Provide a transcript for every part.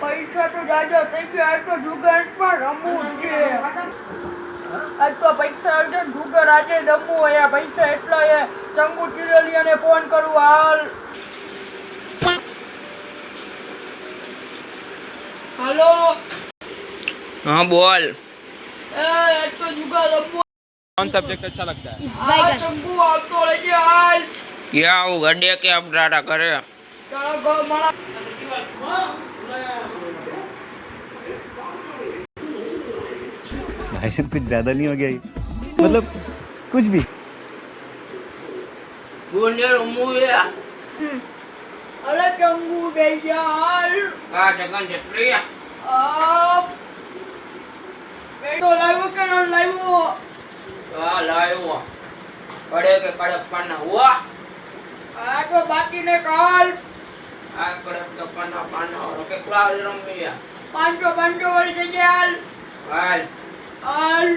પૈસા તો જાજા થઈ ગયા આજ તો જુગાર પણ રમવું છે આજ તો પૈસા છે જુગાર આજે રમવું હોય આ પૈસા એટલા એ ચંગુ ચિરલિયાને ફોન કરું હાલ હાલો हाँ बोल એ આજ તો જુગાર રમવું कौन सब्जेक्ट अच्छा लगता है આ ચંગુ આવતો રહેજે હાલ क्या वो गड्ढे के अब डाटा करे भाई साहब कुछ ज़्यादा नहीं हो गया ये। मतलब कुछ भी। हम्म। अरे चंगू भैया तो लाइव करना लाइव लाइव कड़े के कड़प्पन हुआ। हाँ तो बाकी ने कॉल। और के पांचो पांचो वाली जगह हाल। हाल। હાલ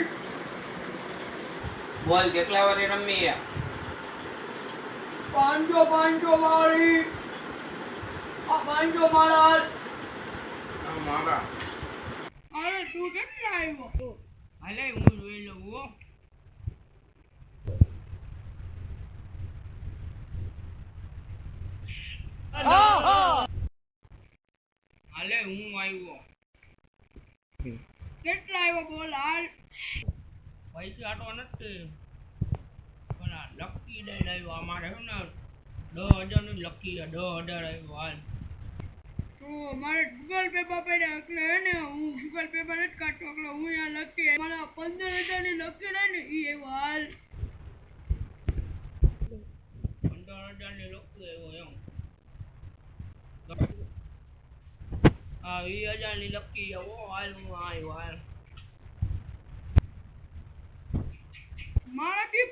બોલ કેટલા વારી રમીયા પાંચસો પાંચસો વાળી. આ પાંચસો મારા હાલ મારા અરે તું કેટલા આવ્યો હાલે હું જોઈ લઉં હો હાલે હું આવ્યો કેટલા આવ્યો બોલ હાલ. પૈસા તો નથી. પણ આ લકી દઈ આવ્યો. અમારે છે ને દસ હજારની લકી દસ હજાર આવ્યો હાલ. તો મારે ગૂગલ પે પર પડ્યા એટલે હે ને હું ગૂગલ પે પર જ કાઢતો. એટલે હું અહીંયા લખી મારા પંદર હજારની લકી રહી ને એ આવ્યો હાલ. પંદર હજારની લકી આવ્યો એમ. હા વી હજારની લપકી હાલ હું આવ્યો હાલ. મારા બી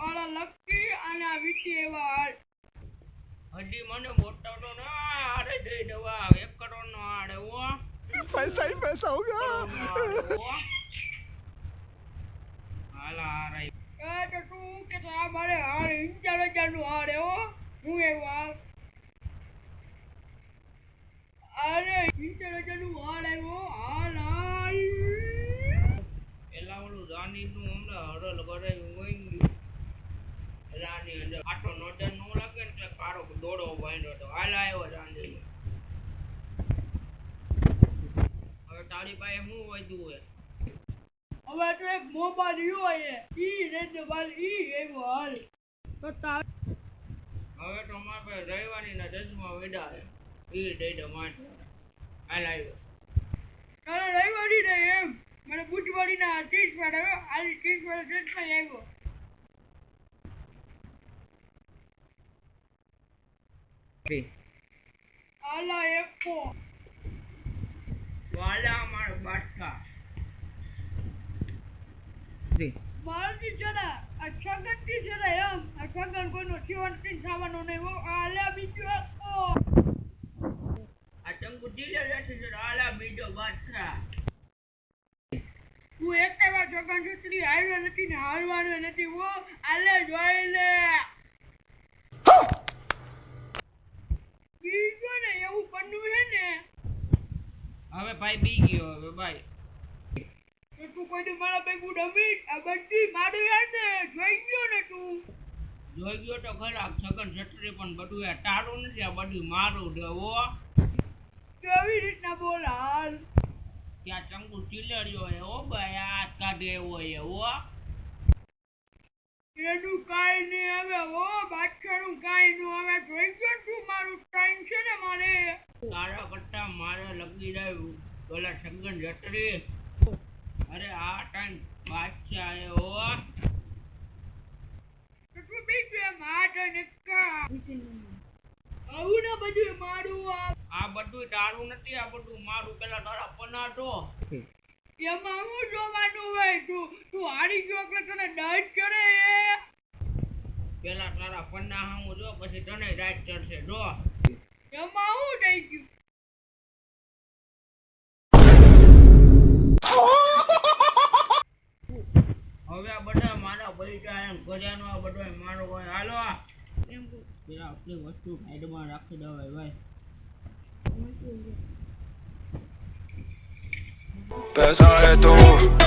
ઓલા લકી અને આ વીટી એવા હાલ. હજી મને બોટાડો ના અરે દઈ દેવા એક કરોડ નો આડે ઓ પૈસા હી પૈસા હોગા હાલા આ રહી એ તો તું કે આ મારે હાર ઇન્ચાર હજારનું હાડે ઓ હું એવું હાલ. અરે ઇન્ચાર આવ્યો. હાલ હાલ. પેલા ઓલું રાની હમણાં હરલ કરાયું હોય રાની અંદર આટો નોટર નો લાગે ને કાળો દોડો બાંધ્યો તો. હાલ આવ્યો રાની. હવે તારી પાસે શું વધ્યું હોય? હવે તો એક મોબાઈલ રહ્યો હે ઈ રેડ બાલ ઈ આવ્યો હાલ. તો તાર હવે તો અમારા પાસે રવિવારની ના ચશ્મા વેડા છે. એ દઈ દો માટે હાલ આવ્યો. તારે વળી ને એમ. મને બુધવારી ના ત્રીસ વાર આ ત્રીસ વાર ચશ્મા આવ્યો. આલા એકો વાલા મારો બાટકા. મારતી જરા આ છગનથી જરા એમ આ છગન કોઈનો જીવનથી થવાનો નહીં હો. આલા બીજો એકો આ ચંકુ ઢીલે રહેશે તો હાલા બીજો બાટકા હું એક વાર છગન છત્રી હારવા નથી ને હારવાનું નથી હો આલે જોઈ લે બીજો ને એવું બનવું છે ને. હવે ભાઈ બી ગયો હવે ભાઈ. તું કોઈ દી મારા ભેગું રમી આ બધી મારી યાદ જોઈ ગયો ને તું. જોઈ ગયો તો ખરા છગન છત્રી પણ બધું એ તારું નથી આ બધું મારું હો. કેવી રીતના બોલ હાલ? ત્યાં ચંગુ ચીલડ્યો હે ઓ ભાઈ આ કાઢે એવો હે હો. એનું કાંઈ નહીં હવે ઓ બાદશાહનું કાંઈ નું હવે જોઈ ગયો તું મારું ટાઈમ છે ને મારે? તારા કરતા મારે લગી રહ્યું પેલા સગન છત્રી અરે આ ટાઈમ બાદશાહ હે હો તો તું બીજું એમ હાથ અને કા આવું ને બધું મારું આ આ બધું તારું નથી આ બધું મારું પેલા તારા પનાટો એમાં હું જોવાનું હોય તું તું હારી ગયો એટલે તને ડાઈટ કરે પેલા તારા પન્ના હું જો પછી તને ડાઈટ કરશે જો. એમાં હું થઈ ગયું? હવે આ બધા મારા પૈસા એમ ખજાનો આ બધો મારો હોય હાલો. એમ આપણી વસ્તુ સાઈડમાં રાખી દેવાય ભાઈ. Pesaje tú.